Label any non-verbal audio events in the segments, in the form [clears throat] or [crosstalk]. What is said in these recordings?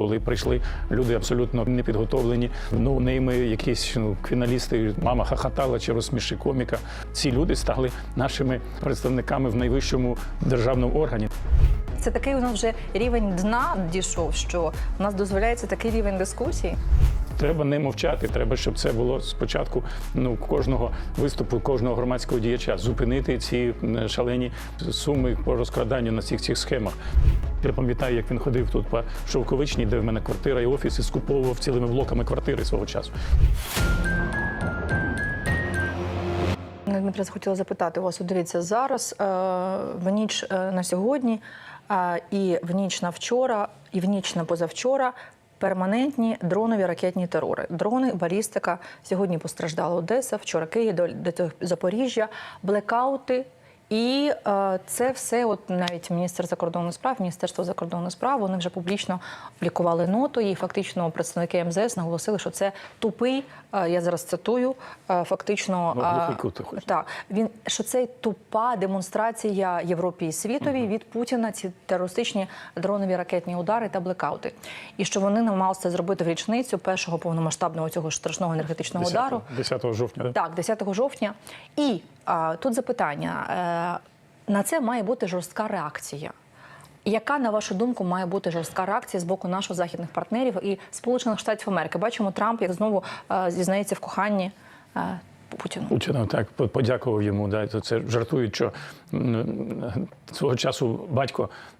коли прийшли люди абсолютно непідготовлені, ну ними якісь ну, фіналісти, мама хахатала чи розсміши коміка. Ці люди стали нашими представниками в найвищому державному органі. Це такий у нас вже рівень дна дійшов, що у нас дозволяється такий рівень дискусії. Треба не мовчати. Треба, щоб це було спочатку ну кожного виступу, кожного громадського діяча зупинити ці шалені суми по розкраданню на цих цих схемах. Я пам'ятаю, як він ходив тут по Шовковичній, де в мене квартира і офіс, і скуповував цілими блоками квартири свого часу. Дмитро, хотіла запитати у вас. Дивіться, зараз е, в ніч е, на сьогодні, і в ніч на вчора, і в ніч на позавчора. Перманентні дронові ракетні терори, дрони, балістика. Сьогодні постраждала Одеса, вчора Київ, до, Запоріжжя, блекаути. І е, це все, от навіть міністр закордонних справ, міністерство закордонних справ, вони вже публічно публікували ноту. І фактично представники МЗС наголосили, що це тупий. е, я зараз цитую. е, фактично Ну, е, хочеш. так, він що це тупа демонстрація Європі і світові від Путіна ці терористичні дронові ракетні удари та блекаути. І що вони намагалися це зробити в річницю першого повномасштабного цього страшного енергетичного 10, удару. 10 жовтня. Так, 10 жовтня. І тут запитання: е, на це має бути жорстка реакція. Яка, на вашу думку, має бути жорстка реакція з боку наших західних партнерів і Сполучених Штатів Америки? Бачимо, Трамп як знову е, зізнається в коханні Путіну Путіну. Путіна так подякував йому. Да, це жартують, що свого часу батько е,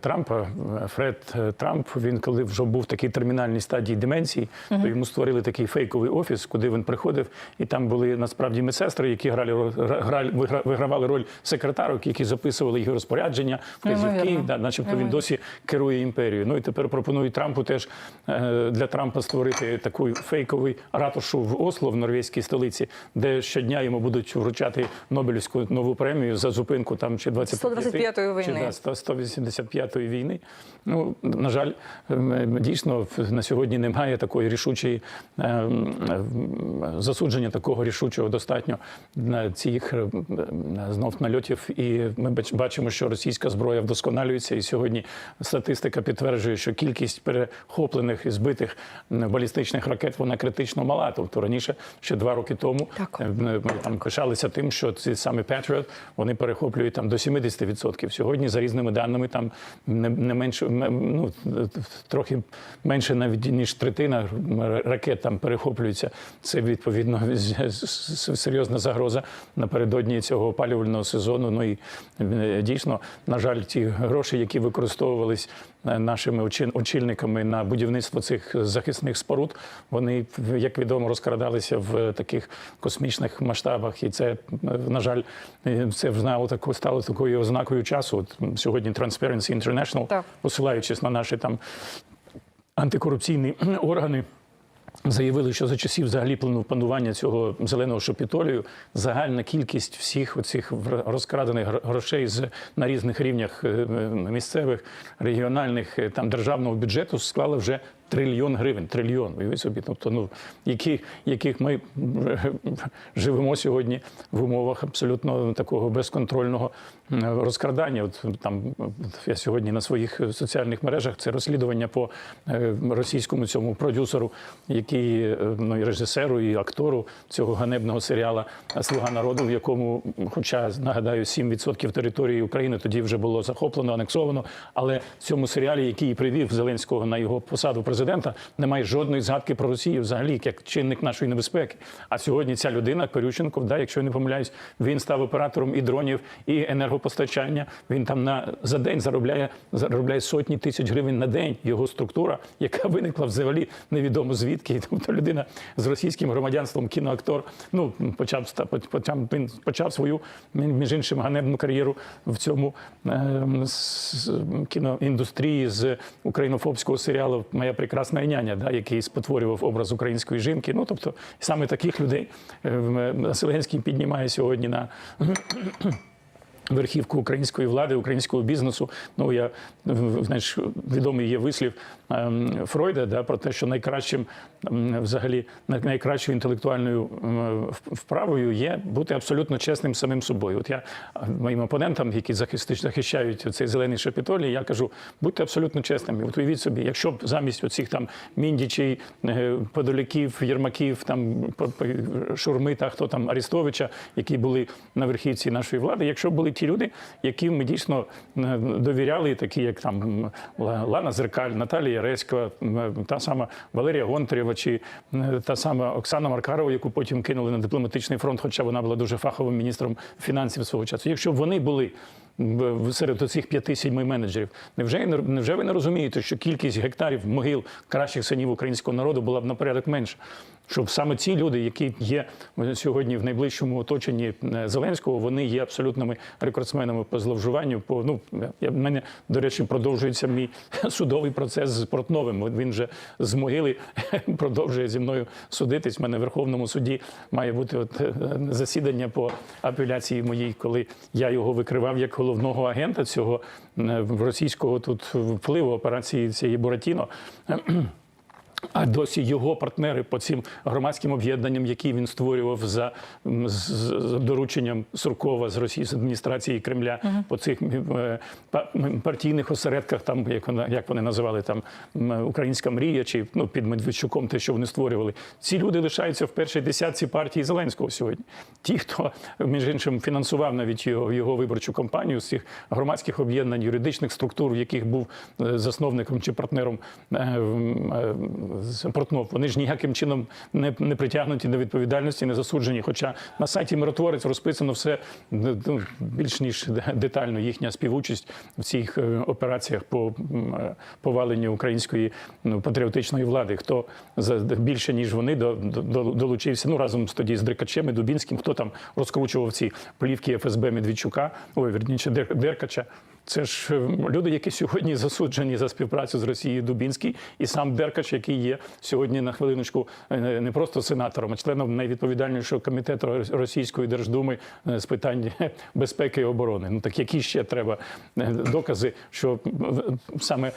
Трампа, е, Фред е, Трамп, він коли вже був в такій термінальній стадії деменції, то йому створили такий фейковий офіс, куди він приходив, і там були насправді медсестри, які грали грали, вигравали роль секретарок, які записували його розпорядження, вказівки, да, начебто він досі керує імперією. Ну і тепер пропонують Трампу теж е, для Трампа створити таку фейковий ратушу в Осло, в норвезькій столиці, де щодня йому будуть вручати Нобелівську нову премію за зупинку там чи 25 125-ї чи, війни. да, 100 185-ї війни. Ну на жаль, ем, дійсно в- на сьогодні немає такої рішучої ем, ем, засудження такого рішучого достатньо на цих ем, знов нальотів. І ми бачимо, що російська зброя вдосконалюється. І сьогодні статистика підтверджує, що кількість перехоплених і збитих балістичних ракет вона критично мала. Тобто раніше ще два роки тому Так. ми там пишалися тим, що ці саме Patriot, вони перехоплюють там до 70%. Сьогодні, за різними даними, там не, не менше ну, трохи менше навіть ніж третина ракет там перехоплюється. Це відповідно серйозна загроза напередодні цього опалювального сезону. Ну і е, дійсно, на жаль, ті гроші, які використовувались нашими очільниками на будівництво цих захисних споруд, вони як відомо розкрадалися в таких космічних масштабах, і це на жаль, це тако стало такою ознакою часу. От сьогодні Transparency International, Так. посилаючись на наші там антикорупційні [clears throat] органи. Заявили, що за часів взагалі панування цього зеленого шопітолію загальна кількість всіх оцих розкрадених грошей з на різних рівнях е, місцевих, регіональних е, там державного бюджету склала вже трильйон гривень. Трильйон. Уявіть собі. Тобто, ну які, яких ми [laughs] живемо сьогодні в умовах абсолютно такого безконтрольного розкрадання. От там я сьогодні на своїх соціальних мережах це розслідування по е, російському цьому продюсеру, який е, ну і режисеру, і актору цього ганебного серіала Слуга народу, в якому, хоча нагадаю, 7% території України тоді вже було захоплено, анексовано. Але в цьому серіалі, який привів Зеленського на його посаду президента, немає жодної згадки про Росію, взагалі як чинник нашої небезпеки. А сьогодні ця людина, Корюченко, да, якщо я не помиляюсь, він став оператором і дронів, і енергопостачання. Він там на за день заробляє заробляє сотні тисяч гривень на день. Його структура, яка виникла взагалі невідомо звідки. Тобто людина з російським громадянством, кіноактор, ну почав почав він почав свою між іншим ганебну кар'єру в цьому е, з- кіноіндустрії з українофобського серіалу Моя прекрасна няня, да, який спотворював образ української жінки. Ну тобто саме таких людей Селенський Зеленський піднімає сьогодні на верхівку української влади, українського бізнесу. Ну я знаєш, відомий є вислів ем, Фройда да, про те, що найкращим ем, взагалі найкращою інтелектуальною ем, вправою є бути абсолютно чесним самим собою. От я е, моїм опонентам, які захищають цей зелений шапітолій, я кажу, будьте абсолютно чесними. От уявіть собі, якщо б замість оцих там міндічей, подоляків, єрмаків, там шурми та хто там Арістовича, які були на верхівці нашої влади, якщо б були ті люди, яким ми дійсно е, довіряли, такі як там Лана Зеркаль, Наталія Реськова, та сама Валерія Гонтарєва чи е, та сама Оксана Маркарова, яку потім кинули на дипломатичний фронт, хоча вона була дуже фаховим міністром фінансів свого часу. Якщо б вони були серед оцих п'яти-сьми менеджерів, невже, невже ви не розумієте, що кількість гектарів могил кращих синів українського народу була б на порядок менша? Щоб саме ці люди, які є сьогодні в найближчому оточенні е, Зеленського, вони є абсолютними рекордсменами по зловживанню. По ну в мене до речі, продовжується мій [laughs] судовий процес з Портновим. Він вже з могили [laughs] продовжує зі мною судитись. У мене в Верховному суді має бути от е, засідання по апеляції моїй, коли я його викривав як головного агента цього е, російського тут впливу операції цієї Буратіно. [clears throat] А досі його партнери по цим громадським об'єднанням, які він створював за, з, дорученням Суркова з Росії з адміністрації Кремля, по цих е, партійних осередках, там як вона як вони називали там Українська мрія, чи ну під Медведчуком, те, що вони створювали. Ці люди лишаються в першій десятці партії Зеленського сьогодні. Ті, хто між іншим фінансував навіть його, його виборчу кампанію з цих громадських об'єднань, юридичних структур, в яких був е, засновником чи партнером е, Портнов, вони ж ніяким чином не, не притягнуті до відповідальності, не засуджені. Хоча на сайті миротворець розписано все ну, більш ніж детально їхня співучасть в цих е, операціях по е, поваленню української ну, патріотичної влади. Хто за більше ніж вони до, до, до- долучився? Ну разом з тоді з Дрикачем і Дубінським, хто там розкручував ці плівки ФСБ Медведчука, ой, вірніше Дер- Деркача. Це ж е, люди, які сьогодні засуджені за співпрацю з Росією Дубінський, і сам Деркач, який є сьогодні на хвилиночку е, не просто сенатором, а членом найвідповідальнішого комітету Російської Держдуми е, з питань [laughs] безпеки і оборони. Ну так які ще треба докази, що саме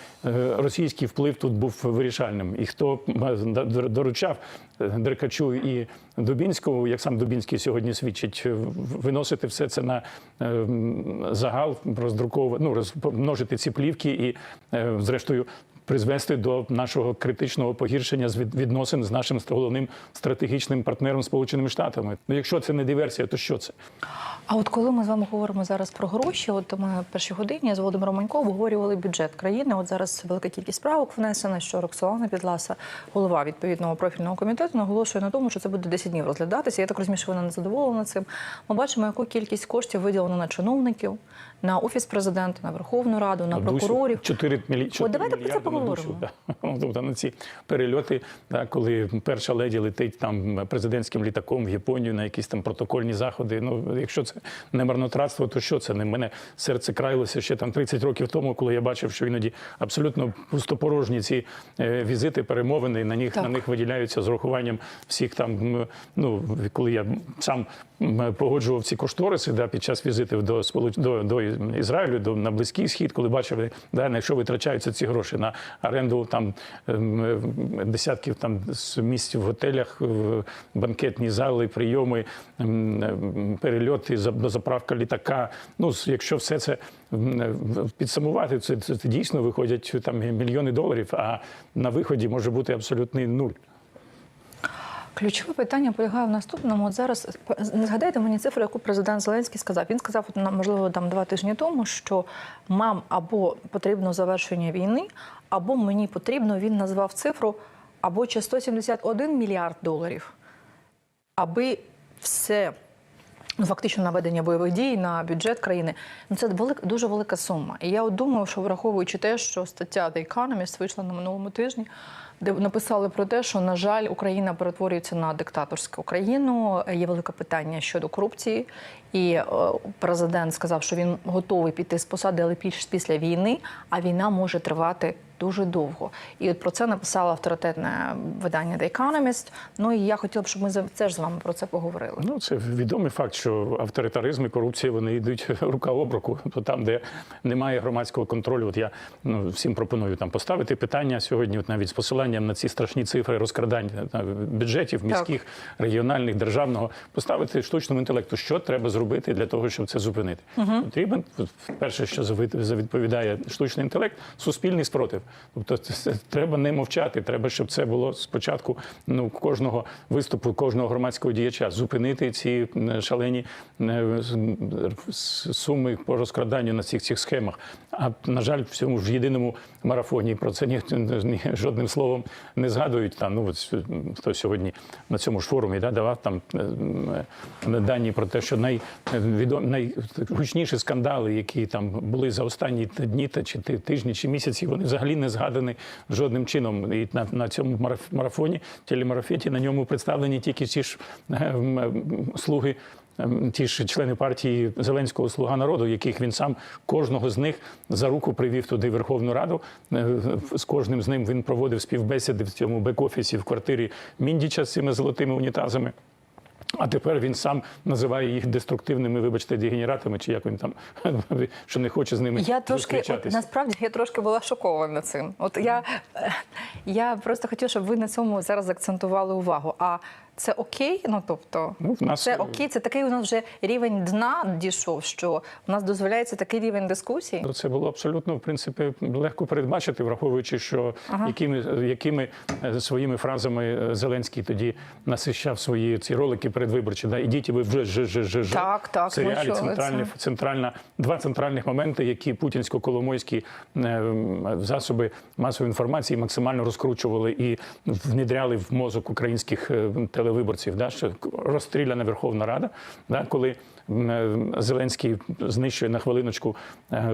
російський вплив тут був вирішальним, і хто доручав Деркачу і Дубінському, як сам Дубінський сьогодні свідчить, виносити все це на е, загал, роздруковувати, ну розмножити ці плівки і, е, зрештою, призвести до нашого критичного погіршення з відносин з нашим головним стратегічним партнером Сполученими Штатами. Ну, якщо це не диверсія, то що це? А от коли ми з вами говоримо зараз про гроші, от ми в першій годині з Володимиром Манько обговорювали бюджет країни. От зараз велика кількість справок внесена, що Роксолана Підласа, голова відповідного профільного комітету, наголошує на тому, що це буде 10 днів розглядатися. Я так розумію, що вона не задоволена цим. Ми бачимо, яку кількість коштів виділено на чиновників, на офіс президента, на Верховну Раду, на прокурорів. 4 мілі... 4 давайте про це поговоримо. [laughs] Ну, Тобто на ці перельоти, коли перша леді летить там президентським літаком в Японію на якісь там протокольні заходи. Ну, якщо це не марнотратство, то що це? Не мене серце країлося ще там 30 років тому, коли я бачив, що іноді абсолютно пустопорожні ці е, візити, перемовини, на них Так. на них виділяються з урахуванням всіх там. Ну коли я сам погоджував ці кошториси да, під час візитів до до, до Ізраїлю, до на близький схід, коли бачив, да, на що витрачаються ці гроші на оренду там ем, е, десятків там місць в готелях, в банкетні зали, прийоми, ем, ем, перельоти, заправка літака. Ну, якщо все це підсумувати, це, це дійсно виходять там мільйони доларів, а на виході може бути абсолютний нуль. Ключове питання полягає в наступному. От зараз не згадайте мені цифру, яку президент Зеленський сказав. Він сказав, можливо, там два тижні тому, що мам або потрібно завершення війни, або мені потрібно. Він назвав цифру або чи 171 мільярд доларів, аби все. Ну, фактично наведення бойових дій на бюджет країни. Ну це велика, дуже велика сума. І я от думаю, що враховуючи те, що стаття The Economist вийшла на минулому тижні, де написали про те, що на жаль, Україна перетворюється на диктаторську країну. Є велике питання щодо корупції, і е, президент сказав, що він готовий піти з посади, але піш- після війни. А війна може тривати дуже довго. І от про це написало авторитетне видання The Economist. Ну і я хотіла б, щоб ми за- теж з вами про це поговорили. Ну, це відомий факт, що авторитаризм і корупція вони йдуть [laughs] рука об руку. То там, де немає громадського контролю, от я ну, всім пропоную там поставити питання сьогодні, от навіть з посиланням на ці страшні цифри розкрадань е, бюджетів міських, регіональних, державного, поставити штучному інтелекту, що треба зробити для того, щоб це зупинити. Потрібен перше, що завідповідає штучний інтелект, суспільний спротив. Тобто це- це треба не мовчати. Треба, щоб це було спочатку ну кожного виступу, кожного громадського діяча зупинити ці е, шалені е, суми по розкраданню на цих цих схемах. А на жаль, в цьому ж єдиному марафоні про це ні, ні жодним словом не згадують. Там ну от хто сьогодні на цьому ж форумі да, давав там е, е, дані про те, що найвідом найгучніші скандали, які там були за останні дні та чи тижні чи місяці, вони взагалі не згадані жодним чином. І на, на цьому мараф- марафоні, телемарафеті, на ньому представлені тільки ті ж е, слуги. ем, Ті ж члени партії Зеленського Слуга народу, яких він сам кожного з них за руку привів туди Верховну Раду. Е, З кожним з ним він проводив співбесіди в цьому бек-офісі в квартирі Міндіча з цими золотими унітазами. А тепер він сам називає їх деструктивними, вибачте, дегенератами, чи як він там [laughs] що не хоче з ними Я трошки от, насправді я трошки була шокована цим. От я, е, я просто хотіла, щоб ви на цьому зараз акцентували увагу. А це окей? Ну тобто, Ну, в нас, це е, окей, це такий у нас вже рівень дна дійшов, що у нас дозволяється такий рівень дискусії. Ну, Це було абсолютно в принципі легко передбачити, враховуючи, що якими, якими е, своїми фразами е, Зеленський тоді насищав свої ці ролики передвиборчі. Да, ідіть ви вже ж, ж, ж, ж. Так, так, Це реалі центральні, це. центральна, два центральних моменти, які путінсько-коломойські засоби масової інформації максимально розкручували і внідряли в мозок українських е, виборців, Да, що розстріляна Верховна Рада, да, коли е, Зеленський знищує на хвилиночку е,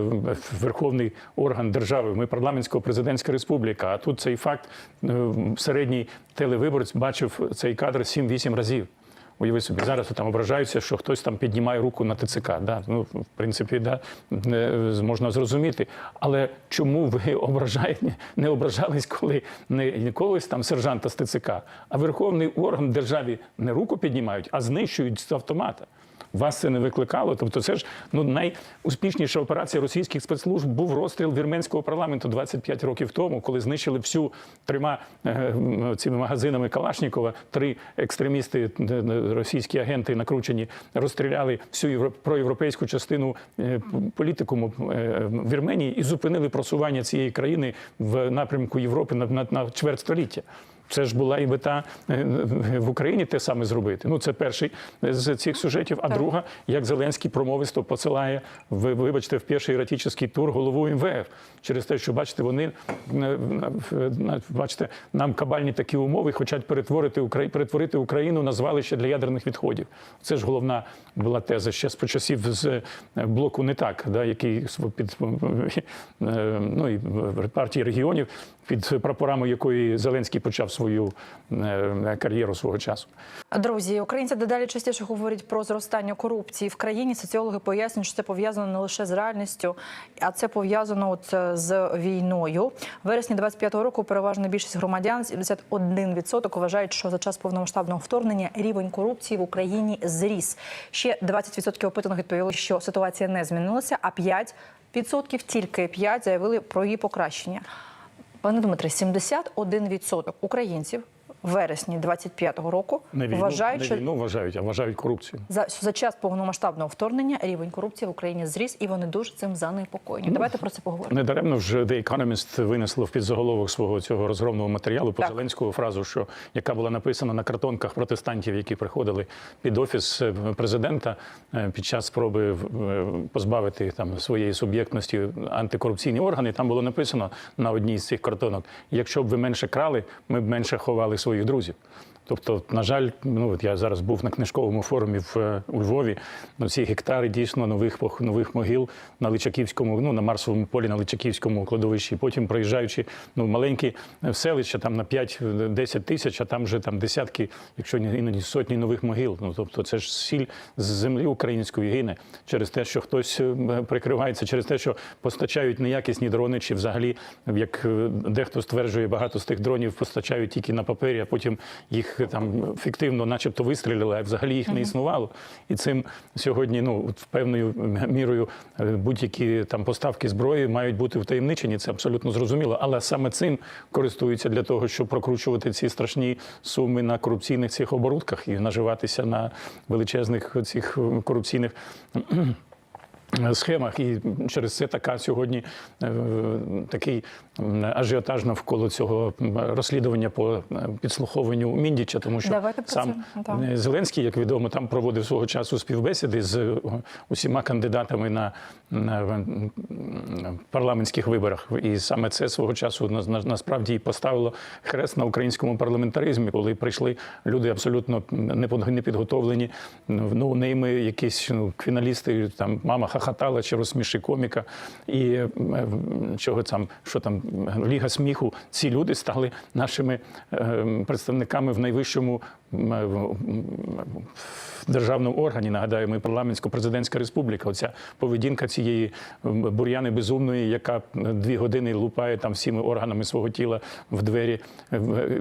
верховний орган держави. Ми парламентсько-президентська республіка. А тут цей факт е, середній телевиборець бачив цей кадр 7-8 разів. Уяви собі, зараз там ображаються, що хтось там піднімає руку на ТЦК. Да? Ну, в принципі, да, можна зрозуміти. Але чому ви [laughs] ображаєте, не ображались, коли не колись там сержанта з ТЦК, а верховний орган державі не руку піднімають, а знищують з автомата? Вас це не викликало. Тобто, це ж ну найуспішніша операція російських спецслужб був розстріл вірменського парламенту 25 років тому, коли знищили всю трьома е, цими магазинами Калашнікова. Три екстремісти, е, е, російські агенти накручені, розстріляли всю євро- проєвропейську частину політикуму Вірменії і зупинили просування цієї країни в напрямку Європи на, на, на чверть століття. Це ж була і мета е, в Україні те саме зробити. Ну, це перший з цих сюжетів. А друга, як Зеленський промовисто посилає ви- вибачте, в перший ератичний тур голову МВФ через те, що бачите, вони е, бачите, нам кабальні такі умови хочуть перетворити Украї- перетворити Україну на звалище для ядерних відходів. Це ж головна була теза ще з почасів з е, блоку не так, да, який під ну, і партії регіонів, під прапорами якої Зеленський почав свою е, кар'єру свого часу. Друзі, українці дедалі частіше говорять про зростання корупції в країні. Соціологи пояснюють, що це пов'язано не лише з реальністю, а це пов'язано от е, з війною. Вересні 25-го року переважна більшість громадян 71% вважають, що за час повномасштабного вторгнення рівень корупції в Україні зріс. Ще 20% опитаних відповіли, що ситуація не змінилася, а 5% тільки 5 заявили про її покращення. Пане Дмитре, 71% українців вересні 25-го року Не війну, вважають, не що війну вважають, а вважають корупцію. за, за час повномасштабного вторгнення рівень корупції в Україні зріс, і вони дуже цим занепокоєні. Ну, Давайте про це поговоримо. Недаремно ж The Economist винесло в підзаголовок свого цього розгромного матеріалу по Так. Зеленського фразу, що яка була написана на картонках протестантів, які приходили під офіс е, президента е, під час спроби е, позбавити там своєї суб'єктності антикорупційні органи. Там було написано на одній з цих картонок: якщо б ви менше крали, ми б менше ховали свої. Своїх друзів. Тобто, на жаль, ну от я зараз був на книжковому форумі в е, у Львові. Ну, ці гектари дійсно нових нових могил на Личаківському, ну на Марсовому полі на Личаківському кладовищі. Потім проїжджаючи ну маленькі е, селища там на 5-10 тисяч, а там вже там десятки, якщо іноді сотні нових могил. Ну тобто, це ж сіль з землі української гине через те, що хтось е, прикривається, через те, що постачають неякісні дрони, чи взагалі, як е, дехто стверджує, багато з тих дронів постачають тільки на папері, а потім їх там фіктивно, начебто, вистрілили, а взагалі їх не існувало. І цим сьогодні, ну от певною мірою, е, будь-які там поставки зброї мають бути втаємничені. Це абсолютно зрозуміло. Але саме цим користуються для того, щоб прокручувати ці страшні суми на корупційних цих оборудках і наживатися на величезних цих корупційних схемах, і через це така сьогодні е, такий ажіотаж навколо цього розслідування по е, підслуховуванню Міндіча, тому що Давайте сам це, е, Зеленський, як відомо, там проводив свого часу співбесіди з е, усіма кандидатами на, парламентських виборах. І саме це свого часу на- на- насправді і поставило хрест на українському парламентаризмі, коли прийшли люди абсолютно непідготовлені, ну ними якісь ну, фіналісти, там мама хахатала чи розсміши коміка, і е, чого там, що там Ліга сміху. Ці люди стали нашими е, представниками в найвищому в- державному органі. Нагадаю, ми парламентсько-президентська республіка. Оця поведінка цієї бур'яни безумної, яка дві години лупає там всіми органами свого тіла в двері,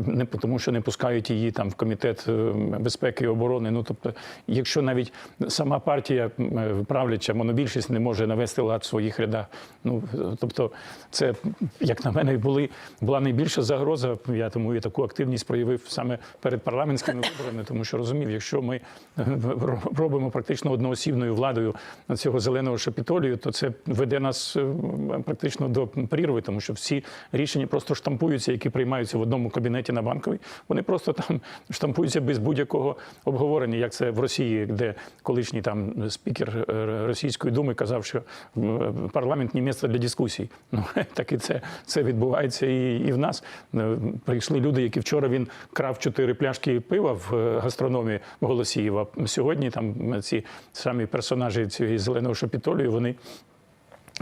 не тому, що не пускають її там в комітет е, безпеки і оборони. Ну тобто, якщо навіть сама партія правляча монобільшість не може навести лад в своїх рядах. Ну тобто, це як на мене були була найбільша загроза. Я тому і таку активність проявив саме перед парламентськими виборами, тому що розумів, якщо ми е, робимо практично одноосібною владою цього зеленого шапітолію, то це веде нас е, практично до прірви, тому що всі рішення просто штампуються, які приймаються в одному кабінеті на банковій. Вони просто там штампуються без будь-якого обговорення, як це в Росії, де колишній там спікер е, Російської думи казав, що парламент не місце для дискусій. Ну [laughs] так і це, це відбувається і, і в нас. Прийшли люди, які вчора він крав чотири пляшки пива в е, гастрономі Голосіїва. Сьогодні там ці самі персонажі цієї зеленого шапітолію, вони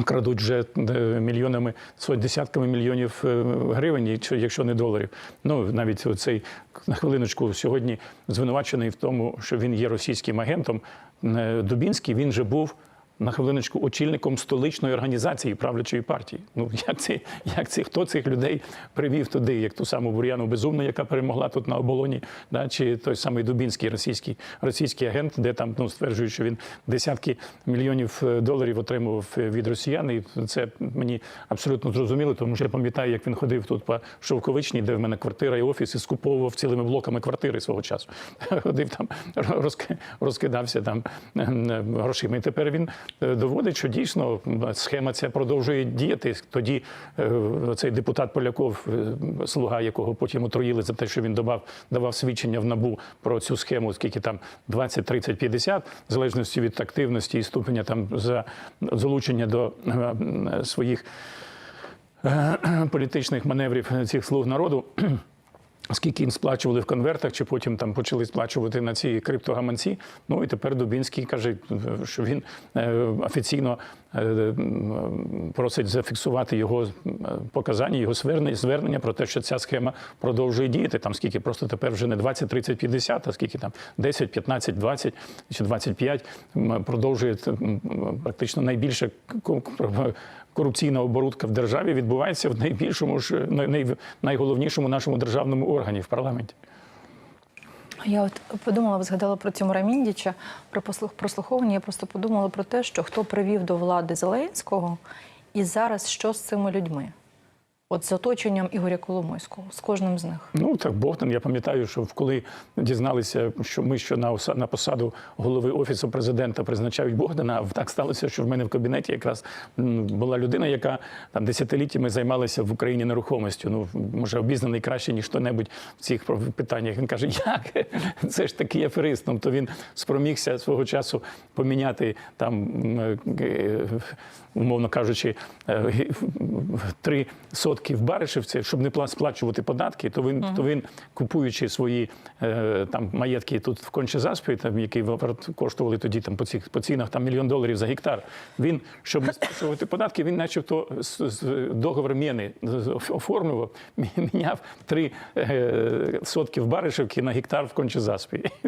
крадуть вже е, мільйонами, десятками мільйонів е, гривень, якщо- не доларів. Ну навіть цей на хвилиночку сьогодні звинувачений в тому, що він є російським агентом. Е, Дубінський він же був. На хвилиночку очільником столичної організації правлячої партії. Ну як це, як це, хто цих людей привів туди, як ту саму Бур'яну Безумну, яка перемогла тут на оболоні, да, чи той самий Дубінський російський російський агент, де там ну стверджують, що він десятки мільйонів е, доларів отримував е, від росіян. І це мені абсолютно зрозуміло, тому що я пам'ятаю, як він ходив тут по Шовковичній, де в мене квартира і офіс, і скуповував цілими блоками квартири свого часу. [laughs] Ходив там, розки- розкидався там е, грошима. І тепер він доводить, що дійсно схема ця продовжує діяти. Тоді е, цей депутат Поляков, е, слуга якого потім отруїли за те, що він давав, давав свідчення в набу про цю схему, скільки там 20, 30, 50, в залежності від активності і ступеня там за залучення до е, своїх [clears throat] політичних маневрів цих слуг народу. Скільки їм сплачували в конвертах, чи потім там почали сплачувати на ці криптогаманці. Ну і тепер Дубінський каже, що він е, офіційно е, просить зафіксувати його е, показання, його звернення, про те, що ця схема продовжує діяти. Там скільки просто тепер вже не 20, 30, 50, а скільки там 10, 15, 20 чи 25 м, продовжує практично найбільше корупційна оборудка в державі відбувається в найбільшому ж най- най- найголовнішому нашому державному органі в парламенті. Я от подумала, ви згадала про цьому Міндіча, про послух прослуховування. Я просто подумала про те, що хто привів до влади Зеленського, і зараз що з цими людьми? От з оточенням Ігоря Коломойського, з кожним з них. Ну так Богдан. Я пам'ятаю, що коли дізналися, що ми що на на посаду голови офісу президента призначають Богдана, так сталося, що в мене в кабінеті якраз була людина, яка там десятиліттями займалася в Україні нерухомістю. Ну може обізнаний краще ніж хто-небудь в цих питаннях. Він каже, як [laughs] це ж такий аферист. То він спромігся свого часу поміняти там, е, умовно кажучи, е, три сотки сотки в Баришевці, щоб не сплачувати податки, то він, то він купуючи свої е, там маєтки тут в Кончезаспі, там які коштували тоді там по цих по цінах там мільйон доларів за гектар. Він щоб не сплачувати податки, він, начебто, з, з договор Мєни оформлював, міняв три е, сотки в Баришевці на гектар в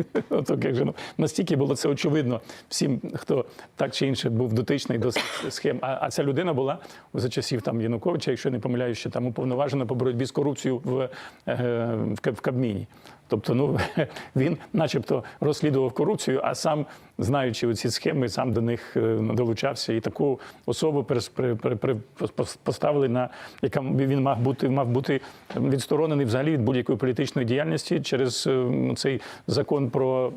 [laughs] як же ну настільки було це очевидно всім, хто так чи інше був дотичний до схем. А, а ця людина була за часів там Януковича, якщо не помиляюся, ще там уповноважена по боротьбі з корупцією в, е, в, Кабміні. Тобто, ну [laughs] він, начебто, розслідував корупцію, а сам, знаючи ці схеми, сам до них е, долучався. І таку особу поставили на яка він мав бути, мав бути відсторонений взагалі від будь-якої політичної діяльності через е, цей закон про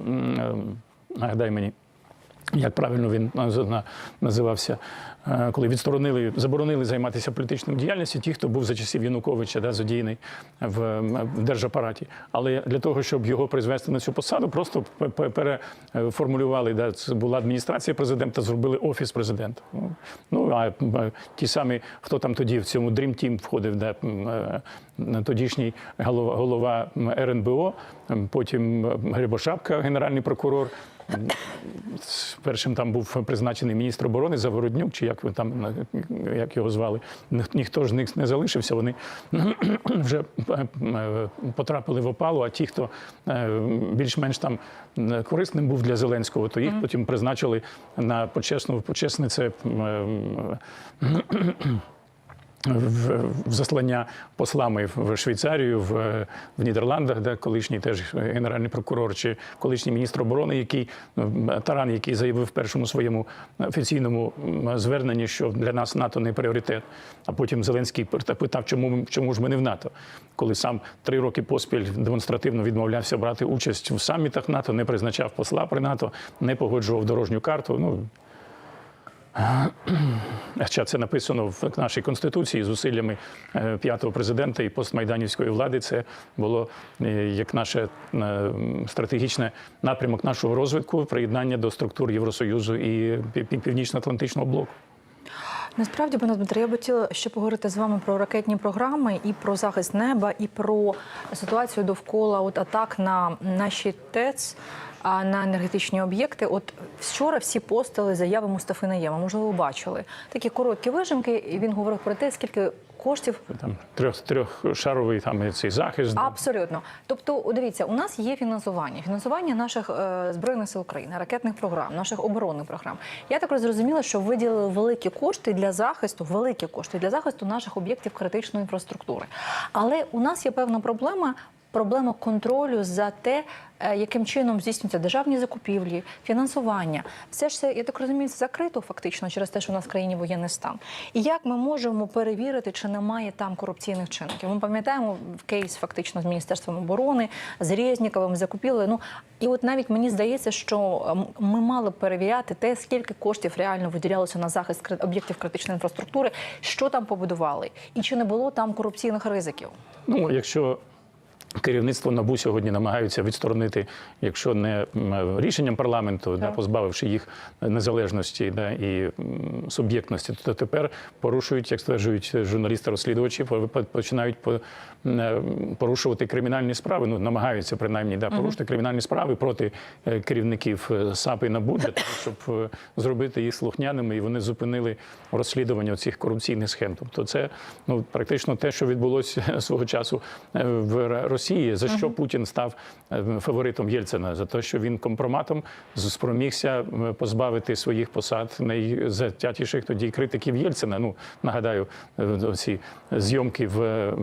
нагадай мені. Як правильно він наз- називався, Е, коли відсторонили, заборонили займатися політичною діяльністю ті, хто був за часів Януковича, да, задіяний в, в держапараті. Але для того, щоб його призвести на цю посаду, просто пе- пе- переформулювали, да, це була адміністрація президента, зробили офіс президента. Ну, а ті самі, хто там тоді в цьому Dream Team входив, е, тодішній голова, голова РНБО, потім Грибошапка, генеральний прокурор. Першим там був призначений міністр оборони Завороднюк, чи як ви там як його звали. Ні- Ніхто ж них не залишився. Вони [clears throat] вже е, е, потрапили в опалу. А ті, хто е, більш-менш там корисним був для Зеленського, то їх потім призначили на почесну почесне це. В, заслання послами в Швейцарію, в, в Нідерландах, де колишній теж генеральний прокурор чи колишній міністр оборони, який Таран, який заявив в першому своєму офіційному зверненні, що для нас НАТО не пріоритет. А потім Зеленський питав, чому чому ж ми не в НАТО, коли сам три роки поспіль демонстративно відмовлявся брати участь в самітах НАТО, не призначав посла при НАТО, не погоджував дорожню карту. Ну Хоча це написано в нашій конституції зусиллями е, п'ятого президента і постмайданівської влади. Це було е, як наше е, стратегічне напрямок нашого розвитку, приєднання до структур Євросоюзу і Пів- Пів- Північно-Атлантичного блоку. Насправді, пане Дмитро, я б хотіла ще поговорити з вами про ракетні програми і про захист неба, і про ситуацію довкола от атак на наші ТЕЦ. А на енергетичні об'єкти, от вчора всі постили заяви Мустафи Наєма. Можливо, бачили такі короткі вижимки. І він говорив про те, скільки коштів Там трьох трьохшаровий там цей захист. Абсолютно. Тобто, дивіться, у нас є фінансування, фінансування наших е, збройних сил України, ракетних програм, наших оборонних програм. Я так зрозуміла, що виділили великі кошти для захисту, великі кошти для захисту наших об'єктів критичної інфраструктури. Але у нас є певна проблема. Проблема контролю за те, е, яким чином здійснюються державні закупівлі, фінансування. Все ж це, я так розумію, закрито фактично через те, що у нас в країні воєнний стан. І як ми можемо перевірити, чи немає там корупційних чинників? Ми пам'ятаємо кейс фактично з міністерством оборони, з Резніковим закупіли. Ну і от навіть мені здається, що ем, ми мали б перевіряти те, скільки коштів реально виділялося на захист об'єктів критичної інфраструктури, що там побудували, і чи не було там корупційних ризиків. Ну, якщо керівництво НАБУ сьогодні намагаються відсторонити, якщо не рішенням парламенту, да, позбавивши їх незалежності да, і суб'єктності, то тепер порушують, як стверджують журналісти-розслідувачі, по- по- починають е, порушувати кримінальні справи. Ну намагаються принаймні да, порушити кримінальні справи проти е, керівників е, САП і НАБУ для того, щоб зробити їх слухняними, і вони зупинили розслідування цих корупційних схем. Тобто, це ну практично те, що відбулося свого часу в Р- Росії, за що Путін став е, фаворитом Єльцина, за те, що він компроматом спромігся е, позбавити своїх посад найзатятіших тоді критиків Єльцина. Ну нагадаю, е, ці зйомки в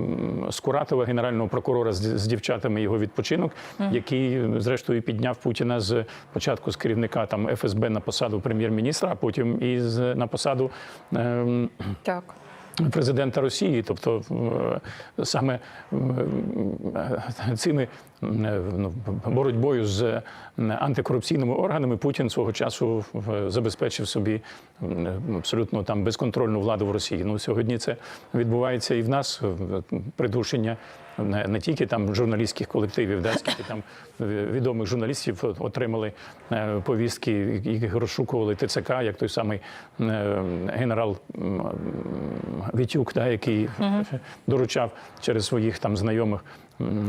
Скуратова, генерального прокурора з, дівчатами його відпочинок, який зрештою підняв Путіна з початку з керівника там ФСБ на посаду прем'єр-міністра, а потім і на посаду. ем, Так. Президента Росії, тобто е, саме е, цими е, ну, боротьбою з антикорупційними органами Путін свого часу забезпечив собі абсолютно там безконтрольну владу в Росії. Ну сьогодні це відбувається і в нас придушення не, не тільки там журналістських колективів, да, скільки там відомих журналістів отримали е, повістки, їх розшукували ТЦК, як той самий е, генерал Вітюк, да, який доручав через своїх там знайомих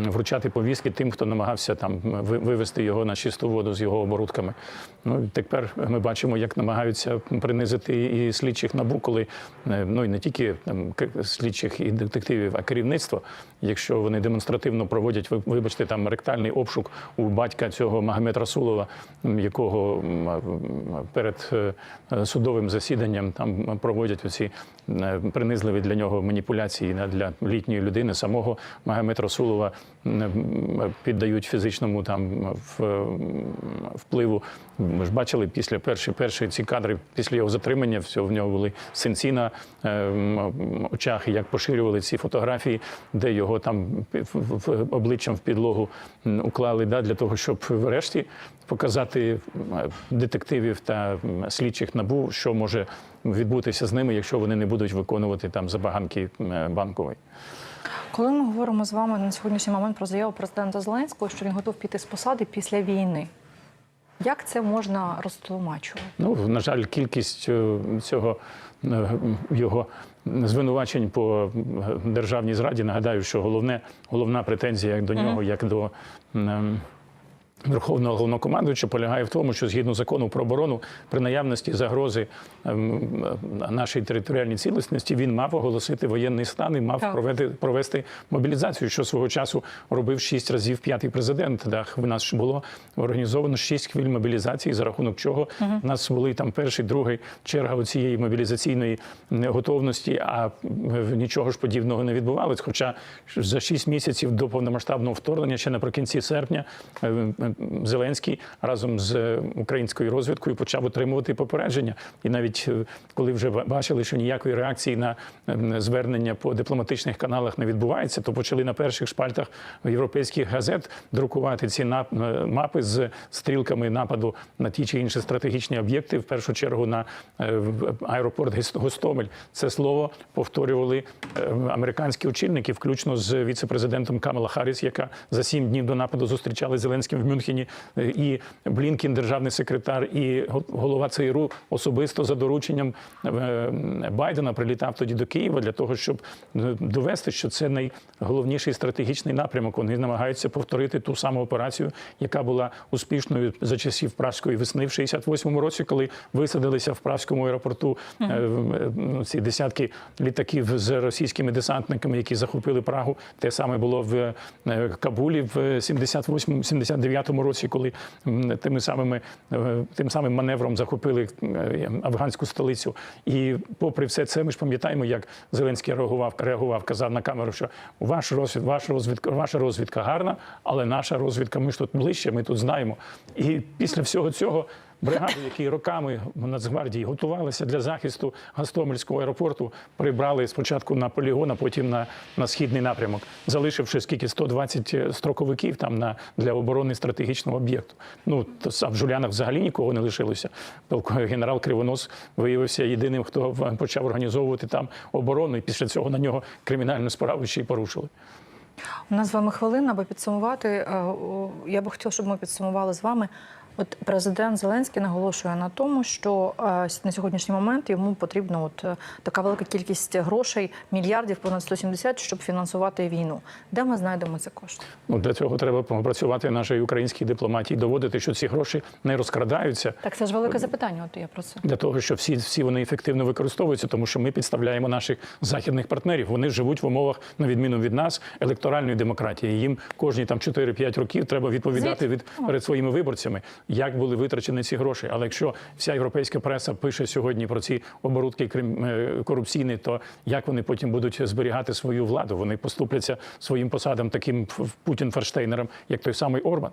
вручати повістки тим, хто намагався там ви- вивести його на чисту воду з його оборудками. Ну тепер ми бачимо, як намагаються принизити і слідчих набу, коли е, ну і не тільки там слідчих і детективів, а керівництво, якщо вони демонстративно проводять, вибачте, там ректальний обшук у батька цього Магомед Расулова, якого перед е, судовим засіданням там проводять оці е, принизливі для нього маніпуляції для літньої людини. Самого Магомед Расулова м, піддають фізичному там впливу. Ми ж бачили після перші, перші ці кадри, після його затримання, все в нього були синці на е, очах, як поширювали ці фотографії, де його там обличчям в підлогу уклали, да, для того, щоб врешті показати детективів та слідчих набу, що може відбутися з ними, якщо вони не будуть виконувати там забаганки м, банкової. Коли ми говоримо з вами на сьогоднішній момент про заяву президента Зеленського, що він готов піти з посади після війни, як це можна розтлумачувати? Ну, на жаль, кількість е, цього е, його звинувачень по е, державній зраді. Нагадаю, що головне, головна претензія до нього, як до Верховного головнокомандуюча полягає в тому, що згідно закону про оборону, при наявності загрози ем, е, нашій територіальній цілісності, він мав оголосити воєнний стан і мав провести, провести мобілізацію, що свого часу робив шість разів п'ятий президент. Да, в нас було організовано шість хвиль мобілізації, за рахунок чого в нас були там перший, другий черга цієї мобілізаційної готовності, а е, нічого ж подібного не відбувалось. Хоча за шість місяців до повномасштабного вторгнення, ще наприкінці серпня, е, е, Зеленський разом з е, українською розвідкою почав отримувати попередження. І навіть е, коли вже бачили, що ніякої реакції на е, звернення по дипломатичних каналах не відбувається, то почали на перших шпальтах європейських газет друкувати ці е, мапи з стрілками нападу на ті чи інші стратегічні об'єкти. В першу чергу на е, аеропорт Гостомель. Це слово повторювали е, американські очільники, включно з віце-президентом Камала Харріс, яка за сім днів до нападу зустрічали Зеленським в Мюнхені, і Блінкін, державний секретар, і голова ЦРУ особисто за дорученням е, Байдена прилітав тоді до Києва для того, щоб е, довести, що це найголовніший стратегічний напрямок. Вони намагаються повторити ту саму операцію, яка була успішною за часів Пражської весни в 68-му році, коли висадилися в Пражському аеропорту е, е, ці десятки літаків з російськими десантниками, які захопили Прагу. Те саме було в Кабулі в 78-79 році, коли тими самими е, тим самим маневром захопили е, афганську столицю. І попри все це, ми ж пам'ятаємо, як Зеленський реагував, реагував, казав на камеру, що ваш розвід, ваш розвідка, ваша розвідка гарна, але наша розвідка, ми ж тут ближче, ми тут знаємо. І після всього цього. Бригади, які роками в Нацгвардії готувалися для захисту Гастомельського аеропорту, прибрали спочатку на полігон, а потім на, на східний напрямок, залишивши скільки 120 строковиків там на для оборони стратегічного об'єкту. Ну а в Жулянах взагалі нікого не лишилося. Полк- Генерал Кривонос виявився єдиним, хто почав організовувати там оборону, і після цього на нього кримінальну справу ще й порушили. У нас з вами хвилина, аби підсумувати. Е, Я би хотіла, щоб ми підсумували з вами. От президент Зеленський наголошує на тому, що е, на сьогоднішній момент йому потрібна от е, така велика кількість грошей, мільярдів, понад 170, щоб фінансувати війну. Де ми знайдемо ці кошти? Ну для цього треба попрацювати нашій українській дипломатії, доводити, що ці гроші не розкрадаються. Так це ж велике запитання. От я про це. для того, що всі, всі вони ефективно використовуються, тому що ми підставляємо наших західних партнерів. Вони живуть в умовах, на відміну від нас, електоральної демократії. Їм кожні там 4-5 років треба відповідати від перед своїми виборцями, як були витрачені ці гроші. Але якщо вся європейська преса пише сьогодні про ці оборудки е, корупційні, то як вони потім будуть зберігати свою владу? Вони поступляться своїм посадам таким Путін Ферштейнером, як той самий Орбан.